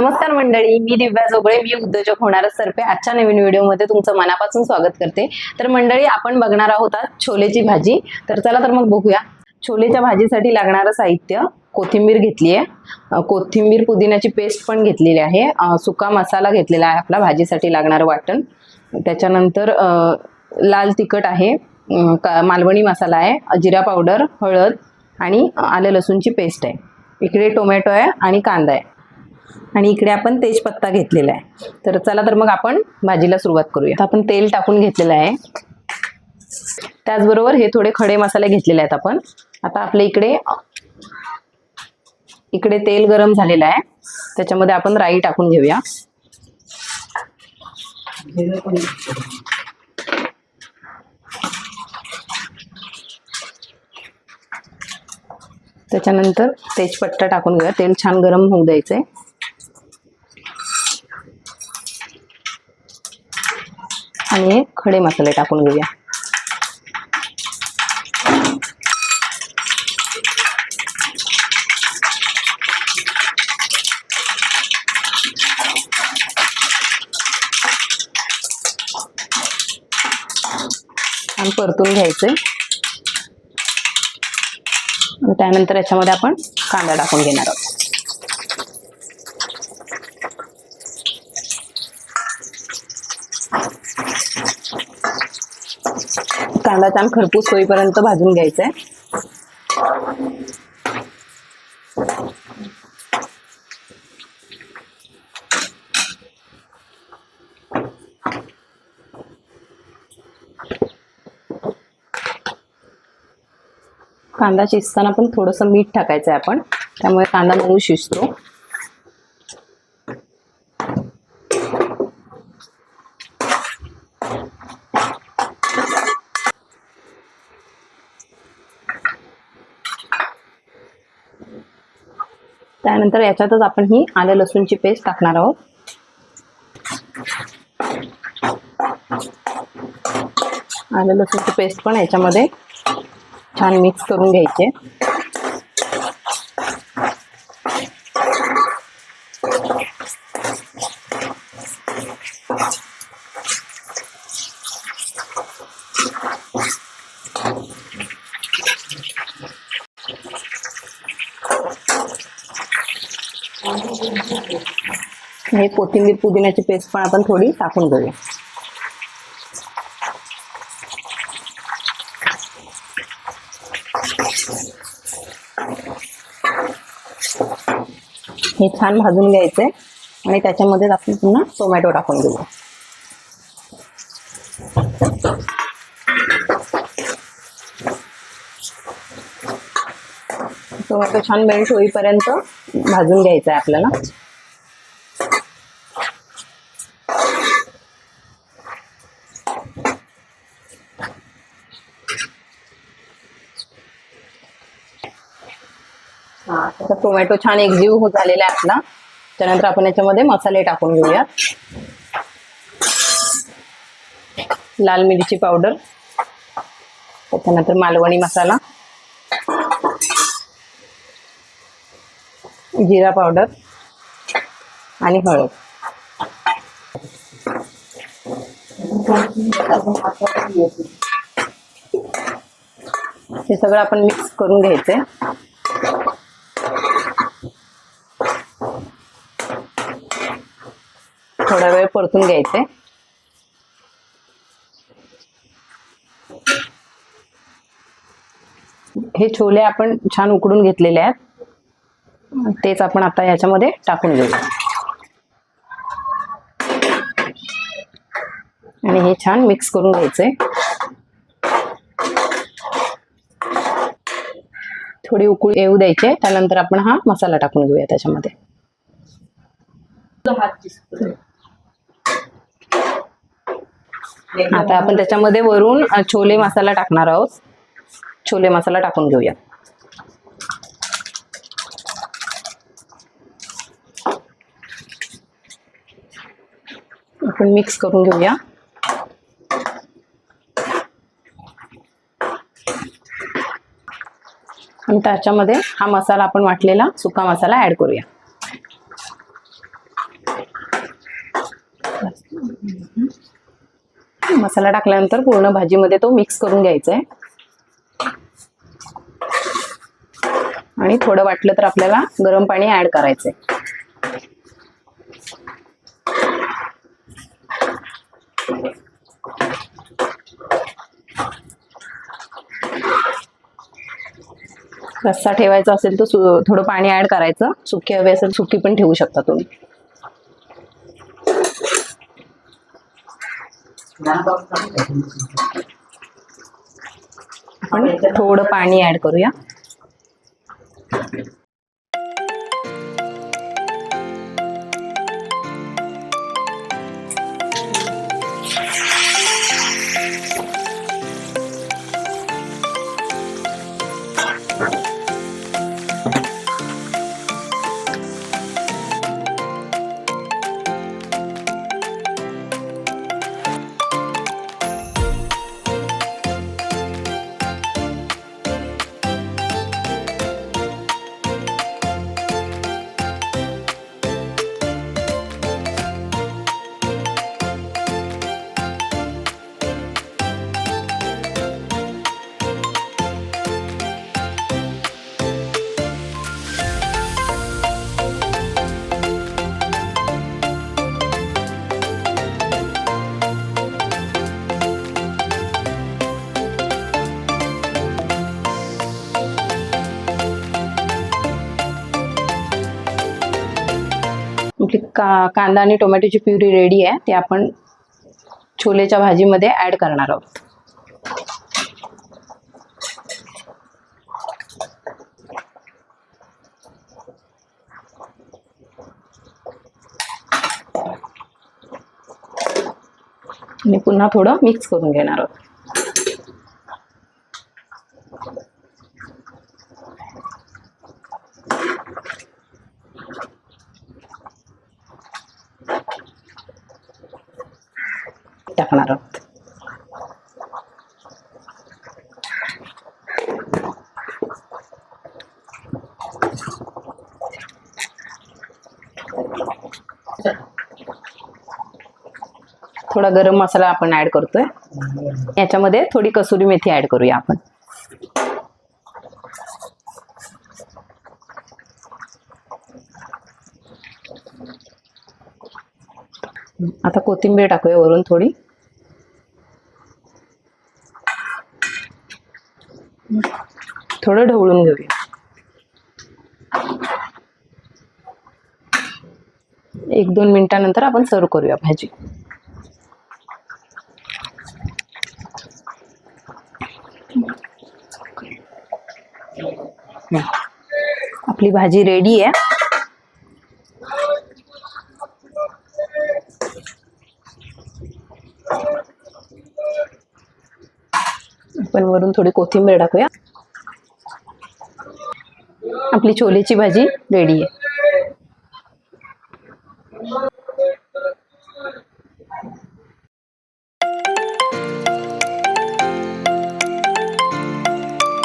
नमस्कार मंडळी मी दिव्या जोगळे मी उद्योजक होणारा सर्फे आजच्या नवीन व्हिडिओमध्ये तुमचं मनापासून स्वागत करते. तर मंडळी आपण बघणार आहोत आज छोलेची भाजी. तर चला तर मग बघूया. छोलेच्या भाजीसाठी लागणारं साहित्य कोथिंबीर घेतली आहे. कोथिंबीर पुदिन्याची पेस्ट पण घेतलेली आहे. सुका मसाला घेतलेला आहे आपला भाजीसाठी लागणारं वाटण. त्याच्यानंतर लाल तिखट आहे. का- मालवणी मसाला आहे जिरा पावडर हळद आणि आलं लसूणची पेस्ट आहे. इकडे टोमॅटो आहे आणि कांदा आहे. आणि इकडे आपण तेजपत्ता घेतलेला आहे. तर चला तर मग आपण भाजीला सुरुवात करूया. आपण तेल टाकून घेतलेलं आहे. त्याचबरोबर हे थोडे खडे मसाले घेतलेले आहेत आपण. आता आपल्या इकडे इकडे तेल गरम झालेलं आहे. त्याच्यामध्ये आपण राई टाकून घेऊया. त्याच्यानंतर तेजपत्ता टाकून घेऊया. तेल छान गरम होऊ द्यायचंय. आणि हे खडे मसाले टाकून घेऊया. आणि परतून घ्यायचे त्यानंतर याच्यामध्ये आपण कांदा टाकून घेणार आहोत. कांदा छान खरपूस होईपर्यंत भाजून घ्यायचा आहे कांदा शिजताना पण थोडंसं मीठ टाकायचं आहे आपण त्यामुळे कांदा मऊ शिजतो. त्यानंतर याच्यातच आपण ही आलं लसूणची पेस्ट टाकणार आहोत. आलं लसूणची पेस्ट पण याच्यामध्ये छान मिक्स करून घ्यायचे हे कोथिंबीर पुदिन्याची पेस्ट पण आपण थोडी टाकून घेऊया हे छान भाजून घ्यायचंय आणि त्याच्यामध्ये आपण पुन्हा टोमॅटो टाकून टोमॅटो छान मेल्ट होईपर्यंत भाजून घ्यायचं आहे आपल्याला आता टोमॅटो छान एकजीव हो झालेला आहे आपला. त्यानंतर आपण याच्यामध्ये मसाले टाकून घेऊया. लाल मिरची पावडर. त्याच्यानंतर मालवणी मसाला. जिरा पावडर आणि हळद. हे सगळं आपण मिक्स करून घ्यायचंय थोडा वेळ परतून घ्यायचे. हे छोले आपण छान उकडून घेतलेले आहेत. तेच आपण आता याच्यामध्ये टाकून घेऊ. आणि हे छान मिक्स करून घ्यायचे थोडी उकळी येऊ द्यायचे त्यानंतर आपण हा मसाला टाकून घेऊया त्याच्यामध्ये. आता आपण त्याच्यामध्ये वरून छोले मसाला टाकणार आहोत. छोले मसाला टाकून घेऊया. आपण मिक्स करून घेऊया. आणि त्याच्यामध्ये हा मसाला आपण वाटलेला सुका मसाला ऍड करूया. मसाला टाकल्यानंतर पूर्ण भाजीमध्ये तो मिक्स करून घ्यायचा आहे आणि थोडं वाटलं तर आपल्याला गरम पाणी ऍड करायचं आहे रस्सा ठेवायचा असेल तर सु- थोडं पाणी ऍड करायचं. सुकी हवी असेल सुकी पण ठेवू शकता तुम्ही. आपण थोडं पाणी ऍड करूया. का कांदा आणि टोमॅटोची प्युरी रेडी आहे ते आपण छोलेच्या भाजीमध्ये ऍड करणार आहोत. आणि पुन्हा थोडं मिक्स करून घेणार आहोत. टाकणार आहोत. थोडा गरम मसाला आपण ऍड करतोय. याच्यामध्ये थोडी कसुरी मेथी ऍड करूया आपण. आता कोथिंबीर टाकूया वरून थोडी. थोडं ढवळून घेऊया. एक दोन मिनिटानंतर आपण सर्व करूया भाजी. आपली भाजी रेडी आहे. वरून थोडी कोथिंबीर टाकूया. आपली छोलेची भाजी रेडी आहे.